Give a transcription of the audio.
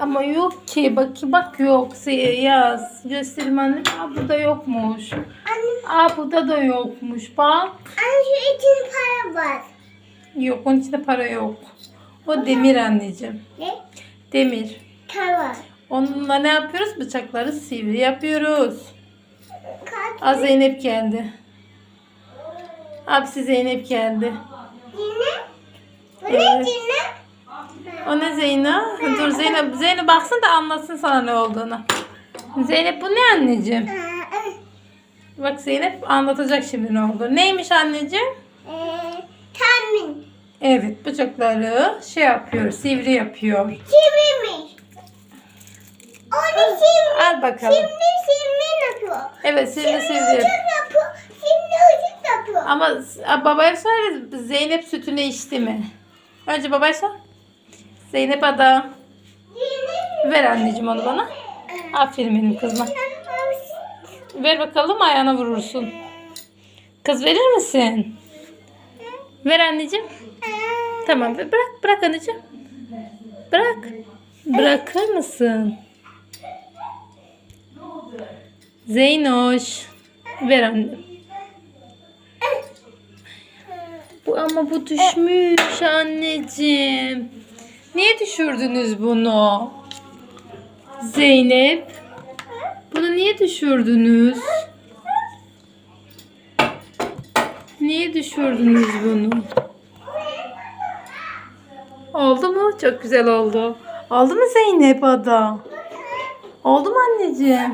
Ama yok ki. Bak bak yok. Yaz. Göstereyim anne. Aa burada yokmuş. Anne, Aa burada da yokmuş. Bak. anne şu için para var. Yok onun içinde para yok. O demir anneciğim. Ne? Demir. Para. Onunla ne yapıyoruz? Bıçakları sivri yapıyoruz. Kaç? Aa Zeynep geldi. Abisi Zeynep geldi. Yine? Bu Evet. ne yine? O ne Zeynep? Dur Zeynep. Zeynep baksın da anlatsın sana ne olduğunu. Zeynep bu ne anneciğim? Bak Zeynep anlatacak şimdi ne oldu. Neymiş anneciğim? ee, tahmin. Evet bıçakları şey yapıyor, sivri yapıyor. Sivrimiş. Onu sivri. Al bakalım. Şimdi sivri yapıyor. Evet sivri Şimdi sivri. ucuk yapıyor. Şimdi ucuk yapıyor. Ama a, babaya söyle Zeynep sütünü içti mi? Önce babaya sor. Zeynep ada. Ver anneciğim onu bana. Aferin benim kızıma. Ver bakalım ayağına vurursun. Kız verir misin? Ver anneciğim. Tamam bırak bırak anneciğim. Bırak. Bırakır mısın? Zeynoş. Ver anne. Bu ama bu düşmüş anneciğim. Niye düşürdünüz bunu? Zeynep. Bunu niye düşürdünüz? Niye düşürdünüz bunu? Oldu mu? Çok güzel oldu. Oldu mu Zeynep ada? Oldu mu anneciğim?